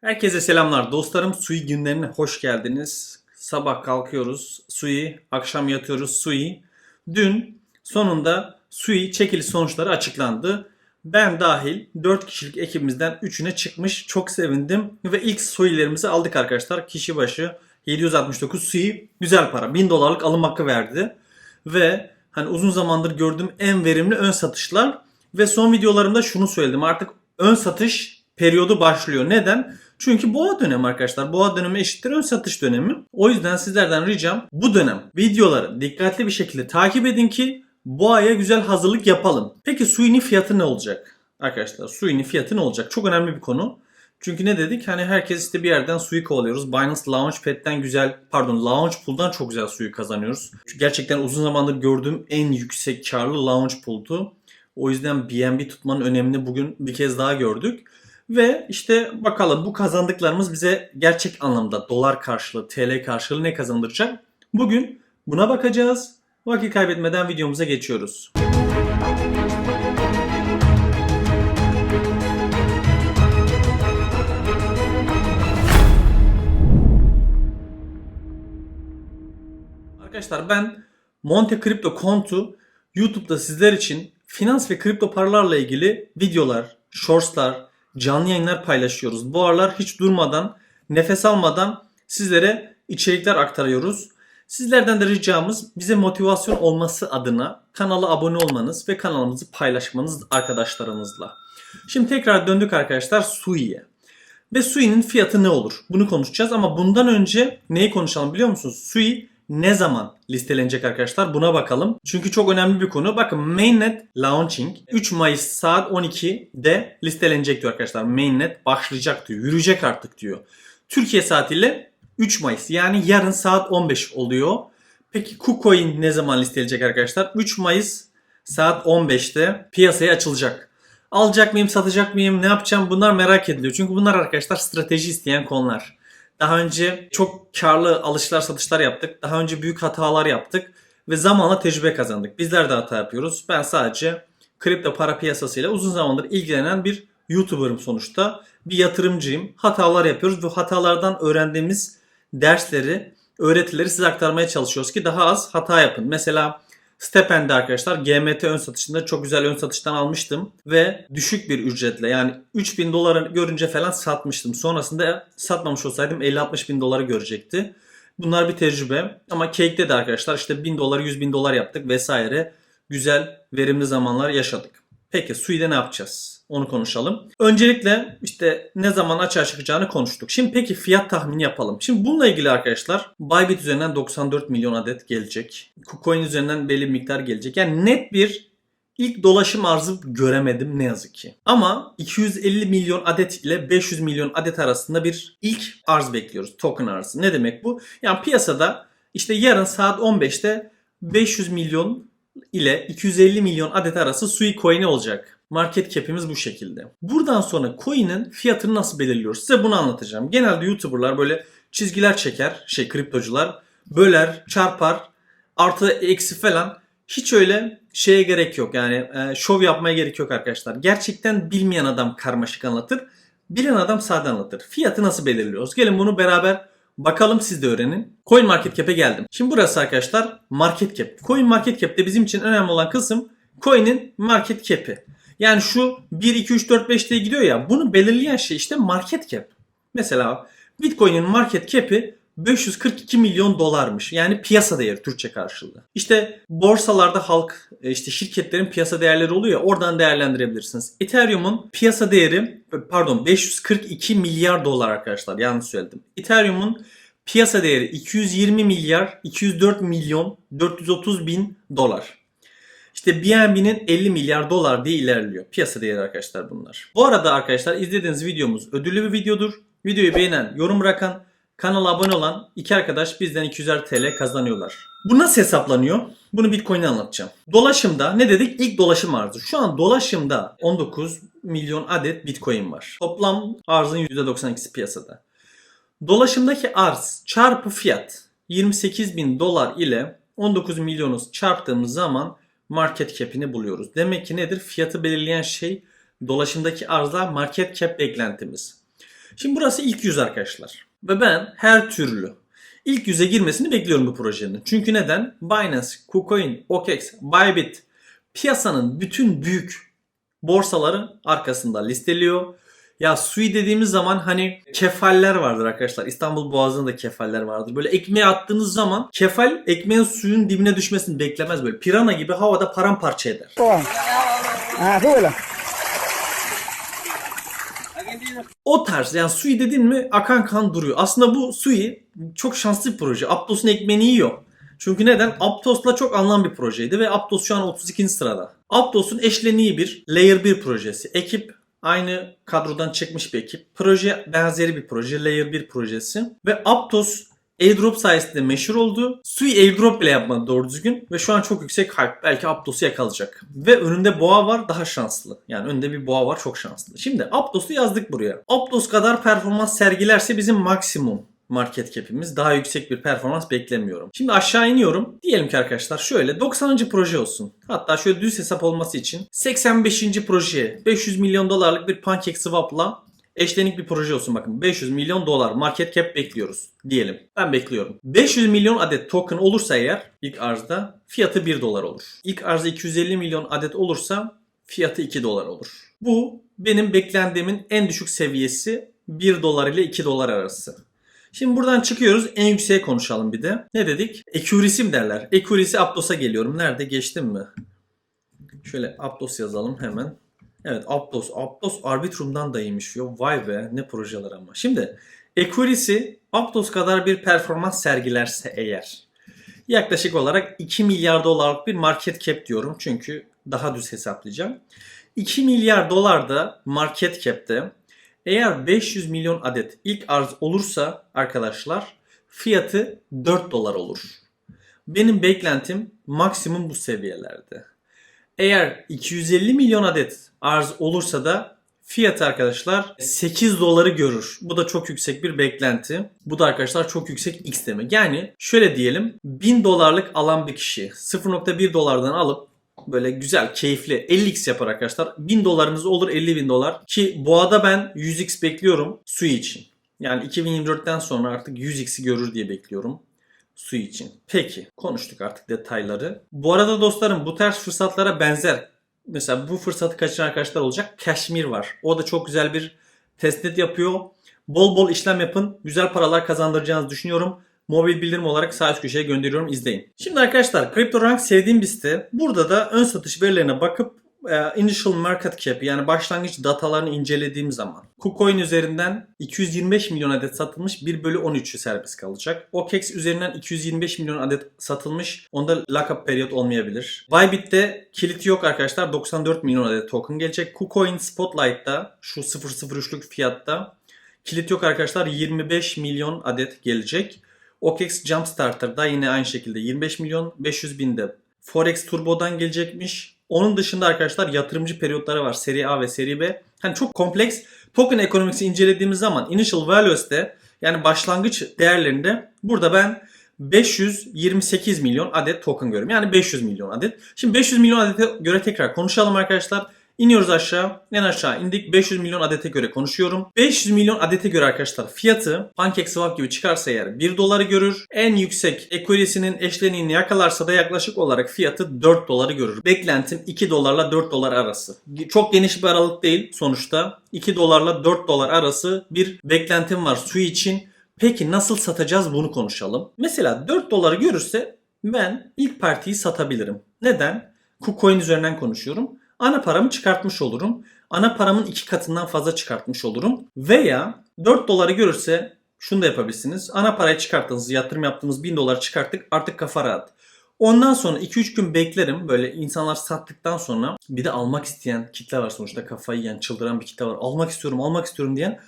Herkese selamlar dostlarım. Sui günlerine hoş geldiniz. Sabah kalkıyoruz. Sui, akşam yatıyoruz. Sui. Dün sonunda Sui çekiliş sonuçları açıklandı. Ben dahil 4 kişilik ekibimizden 3'üne çıkmış. Çok sevindim. Ve ilk Sui'lerimizi aldık arkadaşlar. Kişi başı 769 Sui. Güzel para. 1000 dolarlık alım hakkı verdi. Ve hani uzun zamandır gördüğüm en verimli ön satışlar. Ve son videolarımda şunu söyledim. Artık ön satış periyodu başlıyor. Neden? Çünkü boğa dönemi arkadaşlar. Boğa dönemi eşittir ön satış dönemi. O yüzden sizlerden ricam bu dönem videoları dikkatli bir şekilde takip edin ki boğaya güzel hazırlık yapalım. Peki suyunun fiyatı ne olacak? Arkadaşlar suyunun fiyatı ne olacak? Çok önemli bir konu. Çünkü ne dedik? Hani herkes işte bir yerden suyu kovalıyoruz. Binance Launchpad'den güzel, pardon Launchpool'dan çok güzel suyu kazanıyoruz. Çünkü gerçekten uzun zamandır gördüğüm en yüksek karlı Launchpool'du. O yüzden BNB tutmanın önemini bugün bir kez daha gördük. Ve işte bakalım bu kazandıklarımız bize gerçek anlamda dolar karşılığı, TL karşılığı ne kazandıracak? Bugün buna bakacağız. Vakit kaybetmeden videomuza geçiyoruz. Arkadaşlar ben Monte Crypto Kontu YouTube'da sizler için finans ve kripto paralarla ilgili videolar, shortslar, canlı yayınlar paylaşıyoruz. Bu aralar hiç durmadan, nefes almadan sizlere içerikler aktarıyoruz. Sizlerden de ricamız bize motivasyon olması adına kanala abone olmanız ve kanalımızı paylaşmanız arkadaşlarınızla. Şimdi tekrar döndük arkadaşlar Sui'ye. Ve Sui'nin fiyatı ne olur? Bunu konuşacağız ama bundan önce neyi konuşalım biliyor musunuz? Sui ne zaman listelenecek arkadaşlar? Buna bakalım. Çünkü çok önemli bir konu. Bakın Mainnet Launching 3 Mayıs saat 12'de listelenecek diyor arkadaşlar. Mainnet başlayacak diyor. Yürüyecek artık diyor. Türkiye saatiyle 3 Mayıs yani yarın saat 15 oluyor. Peki KuCoin ne zaman listelenecek arkadaşlar? 3 Mayıs saat 15'te piyasaya açılacak. Alacak mıyım, satacak mıyım, ne yapacağım bunlar merak ediliyor. Çünkü bunlar arkadaşlar strateji isteyen konular. Daha önce çok karlı alışlar satışlar yaptık. Daha önce büyük hatalar yaptık. Ve zamanla tecrübe kazandık. Bizler de hata yapıyoruz. Ben sadece kripto para piyasasıyla uzun zamandır ilgilenen bir YouTuber'ım sonuçta. Bir yatırımcıyım. Hatalar yapıyoruz. Bu hatalardan öğrendiğimiz dersleri, öğretileri size aktarmaya çalışıyoruz ki daha az hata yapın. Mesela Stepen'de arkadaşlar GMT ön satışında çok güzel ön satıştan almıştım ve düşük bir ücretle yani 3000 doları görünce falan satmıştım. Sonrasında satmamış olsaydım 50-60 bin doları görecekti. Bunlar bir tecrübe ama Cake'de de arkadaşlar işte 1000 dolar 100 bin dolar yaptık vesaire. Güzel verimli zamanlar yaşadık. Peki Sui'de ne yapacağız? Onu konuşalım. Öncelikle işte ne zaman açığa çıkacağını konuştuk. Şimdi peki fiyat tahmini yapalım. Şimdi bununla ilgili arkadaşlar Bybit üzerinden 94 milyon adet gelecek. KuCoin üzerinden belli bir miktar gelecek. Yani net bir ilk dolaşım arzı göremedim ne yazık ki. Ama 250 milyon adet ile 500 milyon adet arasında bir ilk arz bekliyoruz. Token arzı. Ne demek bu? Yani piyasada işte yarın saat 15'te 500 milyon ile 250 milyon adet arası Sui coin'i olacak. Market cap'imiz bu şekilde. Buradan sonra coin'in fiyatını nasıl belirliyoruz? Size bunu anlatacağım. Genelde YouTuber'lar böyle çizgiler çeker, şey kriptocular, böler, çarpar, artı eksi falan. Hiç öyle şeye gerek yok. Yani e, şov yapmaya gerek yok arkadaşlar. Gerçekten bilmeyen adam karmaşık anlatır. Bilen adam sade anlatır. Fiyatı nasıl belirliyoruz? Gelin bunu beraber Bakalım siz de öğrenin. Coin Market Cap'e geldim. Şimdi burası arkadaşlar Market Cap. Coin Market Cap'te bizim için önemli olan kısım Coin'in Market Cap'i. Yani şu 1, 2, 3, 4, 5 diye gidiyor ya bunu belirleyen şey işte Market Cap. Mesela Bitcoin'in Market Cap'i 542 milyon dolarmış. Yani piyasa değeri Türkçe karşılığı. İşte borsalarda halk işte şirketlerin piyasa değerleri oluyor ya oradan değerlendirebilirsiniz. Ethereum'un piyasa değeri pardon 542 milyar dolar arkadaşlar yanlış söyledim. Ethereum'un piyasa değeri 220 milyar 204 milyon 430 bin dolar. İşte BNB'nin 50 milyar dolar diye ilerliyor. Piyasa değeri arkadaşlar bunlar. Bu arada arkadaşlar izlediğiniz videomuz ödüllü bir videodur. Videoyu beğenen, yorum bırakan, kanala abone olan iki arkadaş bizden 200 TL kazanıyorlar. Bu nasıl hesaplanıyor? Bunu Bitcoin'e anlatacağım. Dolaşımda ne dedik? İlk dolaşım arzı. Şu an dolaşımda 19 milyon adet Bitcoin var. Toplam arzın %92'si piyasada. Dolaşımdaki arz çarpı fiyat 28 bin dolar ile 19 milyonu çarptığımız zaman market cap'ini buluyoruz. Demek ki nedir? Fiyatı belirleyen şey dolaşımdaki arzla market cap beklentimiz. Şimdi burası ilk yüz arkadaşlar. Ve ben her türlü ilk yüze girmesini bekliyorum bu projenin. Çünkü neden? Binance, KuCoin, OKEx, Bybit piyasanın bütün büyük borsaları arkasında listeliyor. Ya sui dediğimiz zaman hani kefaller vardır arkadaşlar. İstanbul Boğazı'nda da kefaller vardır. Böyle ekmeğe attığınız zaman kefal ekmeğin suyun dibine düşmesini beklemez böyle. Pirana gibi havada paramparça eder. Toma. Ah, súbela. O tarz yani Sui dedin mi akan kan duruyor. Aslında bu Sui çok şanslı bir proje. Aptos'un ekmeğini yiyor. Çünkü neden? Aptos'la çok anlam bir projeydi ve Aptos şu an 32. sırada. Aptos'un eşleniği bir Layer 1 projesi. Ekip aynı kadrodan çıkmış bir ekip. Proje benzeri bir proje. Layer 1 projesi. Ve Aptos Airdrop sayesinde meşhur oldu. Sui airdrop bile yapmadı doğru düzgün. Ve şu an çok yüksek hype. Belki Aptos'u yakalayacak. Ve önünde boğa var daha şanslı. Yani önünde bir boğa var çok şanslı. Şimdi Aptos'u yazdık buraya. Aptos kadar performans sergilerse bizim maksimum market cap'imiz. Daha yüksek bir performans beklemiyorum. Şimdi aşağı iniyorum. Diyelim ki arkadaşlar şöyle 90. proje olsun. Hatta şöyle düz hesap olması için 85. projeye 500 milyon dolarlık bir pancake swap'la eşlenik bir proje olsun bakın. 500 milyon dolar market cap bekliyoruz diyelim. Ben bekliyorum. 500 milyon adet token olursa eğer ilk arzda fiyatı 1 dolar olur. İlk arzda 250 milyon adet olursa fiyatı 2 dolar olur. Bu benim beklendiğimin en düşük seviyesi 1 dolar ile 2 dolar arası. Şimdi buradan çıkıyoruz. En yükseğe konuşalım bir de. Ne dedik? Mi derler? Accuracy Aptos'a geliyorum. Nerede? Geçtim mi? Şöyle Aptos yazalım hemen. Evet Aptos. Aptos Arbitrum'dan da. Yo, vay be ne projeler ama. Şimdi Accuracy Aptos kadar bir performans sergilerse eğer yaklaşık olarak 2 milyar dolarlık bir market cap diyorum. Çünkü daha düz hesaplayacağım. 2 milyar dolar da market cap'te eğer 500 milyon adet ilk arz olursa arkadaşlar fiyatı 4 dolar olur. Benim beklentim maksimum bu seviyelerde. Eğer 250 milyon adet arz olursa da fiyat arkadaşlar 8 doları görür. Bu da çok yüksek bir beklenti. Bu da arkadaşlar çok yüksek X demek. Yani şöyle diyelim 1000 dolarlık alan bir kişi 0.1 dolardan alıp böyle güzel, keyifli 50x yapar arkadaşlar. 1000 dolarınız olur 50 bin dolar. Ki boğada ben 100x bekliyorum su için. Yani 2024'ten sonra artık 100x'i görür diye bekliyorum su için. Peki konuştuk artık detayları. Bu arada dostlarım bu tarz fırsatlara benzer. Mesela bu fırsatı kaçıran arkadaşlar olacak. Kashmir var. O da çok güzel bir testnet yapıyor. Bol bol işlem yapın. Güzel paralar kazandıracağınızı düşünüyorum. Mobil bildirim olarak sağ üst köşeye gönderiyorum izleyin. Şimdi arkadaşlar CryptoRank sevdiğim bir site. Burada da ön satış verilerine bakıp e, initial market cap yani başlangıç datalarını incelediğim zaman KuCoin üzerinden 225 milyon adet satılmış 1 bölü 13'ü serbest kalacak. OKEx üzerinden 225 milyon adet satılmış. Onda lockup periyot olmayabilir. Bybit'te kilit yok arkadaşlar. 94 milyon adet token gelecek. KuCoin Spotlight'ta şu 0.03'lük fiyatta kilit yok arkadaşlar. 25 milyon adet gelecek. OKEx Jumpstarter'da yine aynı şekilde 25 milyon 500 binde Forex Turbo'dan gelecekmiş. Onun dışında arkadaşlar yatırımcı periyotları var. Seri A ve seri B. Hani çok kompleks. Token ekonomisi incelediğimiz zaman initial values'te yani başlangıç değerlerinde burada ben 528 milyon adet token görüyorum. Yani 500 milyon adet. Şimdi 500 milyon adete göre tekrar konuşalım arkadaşlar. İniyoruz aşağı. En aşağı indik. 500 milyon adete göre konuşuyorum. 500 milyon adete göre arkadaşlar fiyatı PancakeSwap gibi çıkarsa eğer 1 doları görür. En yüksek equality'sinin eşleniğini yakalarsa da yaklaşık olarak fiyatı 4 doları görür. Beklentim 2 dolarla 4 dolar arası. Çok geniş bir aralık değil sonuçta. 2 dolarla 4 dolar arası bir beklentim var su için. Peki nasıl satacağız bunu konuşalım. Mesela 4 doları görürse ben ilk partiyi satabilirim. Neden? KuCoin üzerinden konuşuyorum ana paramı çıkartmış olurum. Ana paramın iki katından fazla çıkartmış olurum. Veya 4 doları görürse şunu da yapabilirsiniz. Ana parayı çıkarttınız, yatırım yaptığımız 1000 dolar çıkarttık artık kafa rahat. Ondan sonra 2-3 gün beklerim. Böyle insanlar sattıktan sonra bir de almak isteyen kitle var sonuçta kafayı yiyen, çıldıran bir kitle var. Almak istiyorum, almak istiyorum diyen.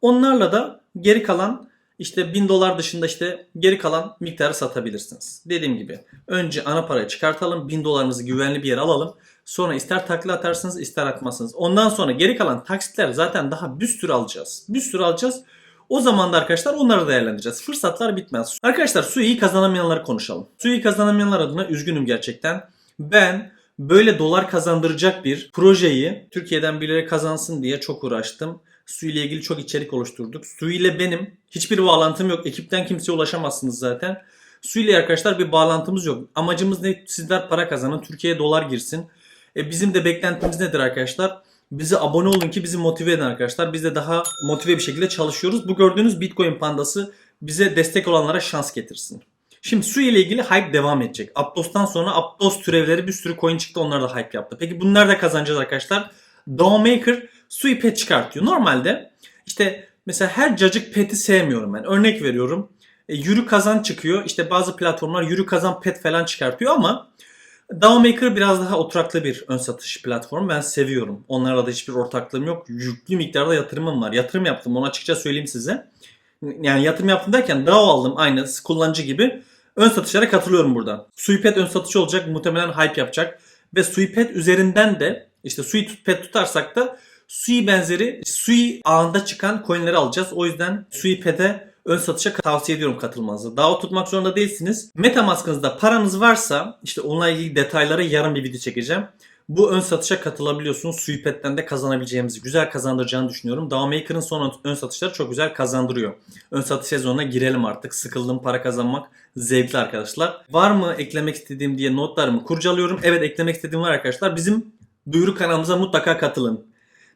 Onlarla da geri kalan işte 1000 dolar dışında işte geri kalan miktarı satabilirsiniz. Dediğim gibi önce ana parayı çıkartalım. 1000 dolarımızı güvenli bir yere alalım. Sonra ister takla atarsınız ister atmazsınız. Ondan sonra geri kalan taksitler zaten daha bir sürü alacağız. Bir sürü alacağız. O zaman da arkadaşlar onları değerlendireceğiz. Fırsatlar bitmez. Arkadaşlar su iyi kazanamayanları konuşalım. Su iyi kazanamayanlar adına üzgünüm gerçekten. Ben böyle dolar kazandıracak bir projeyi Türkiye'den birileri kazansın diye çok uğraştım. Su ile ilgili çok içerik oluşturduk. Su ile benim hiçbir bağlantım yok. Ekipten kimseye ulaşamazsınız zaten. Su ile arkadaşlar bir bağlantımız yok. Amacımız ne? Sizler para kazanın. Türkiye'ye dolar girsin. E bizim de beklentimiz nedir arkadaşlar? Bize abone olun ki bizi motive edin arkadaşlar. Biz de daha motive bir şekilde çalışıyoruz. Bu gördüğünüz Bitcoin pandası bize destek olanlara şans getirsin. Şimdi su ile ilgili hype devam edecek. Aptos'tan sonra Aptos türevleri bir sürü coin çıktı. Onlar da hype yaptı. Peki bunu nerede kazanacağız arkadaşlar? Dawmaker Sui pet çıkartıyor. Normalde işte mesela her cacık peti sevmiyorum ben. Örnek veriyorum. E, yürü kazan çıkıyor. İşte bazı platformlar yürü kazan pet falan çıkartıyor ama Dawmaker biraz daha oturaklı bir ön satış platformu. Ben seviyorum. Onlarla da hiçbir ortaklığım yok. Yüklü miktarda yatırımım var. Yatırım yaptım. Onu açıkça söyleyeyim size. Yani yatırım yaptım derken DAO aldım aynı kullanıcı gibi. Ön satışlara katılıyorum burada. Suipet ön satışı olacak. Muhtemelen hype yapacak. Ve Suipet üzerinden de işte Suipet tutarsak da Sui benzeri Sui ağında çıkan coinleri alacağız. O yüzden Suipet'e ön satışa tavsiye ediyorum katılmanızı. DAO tutmak zorunda değilsiniz. Metamask'ınızda paranız varsa işte onunla ilgili detaylara yarın bir video çekeceğim. Bu ön satışa katılabiliyorsunuz. Suipet'ten de kazanabileceğimizi, güzel kazandıracağını düşünüyorum. Dawmaker'ın son ön satışları çok güzel kazandırıyor. Ön satış sezonuna girelim artık. Sıkıldım para kazanmak zevkli arkadaşlar. Var mı eklemek istediğim diye notlarımı kurcalıyorum. Evet eklemek istediğim var arkadaşlar. Bizim duyuru kanalımıza mutlaka katılın.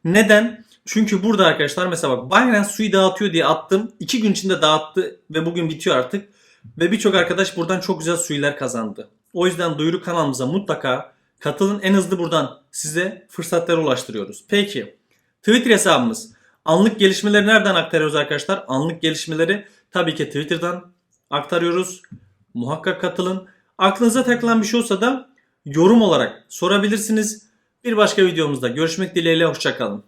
Neden? Çünkü burada arkadaşlar mesela bak Binance suyu dağıtıyor diye attım. 2 gün içinde dağıttı ve bugün bitiyor artık. Ve birçok arkadaş buradan çok güzel suylar kazandı. O yüzden duyuru kanalımıza mutlaka katılın. En hızlı buradan size fırsatları ulaştırıyoruz. Peki Twitter hesabımız. Anlık gelişmeleri nereden aktarıyoruz arkadaşlar? Anlık gelişmeleri tabii ki Twitter'dan aktarıyoruz. Muhakkak katılın. Aklınıza takılan bir şey olsa da yorum olarak sorabilirsiniz. Bir başka videomuzda görüşmek dileğiyle hoşçakalın.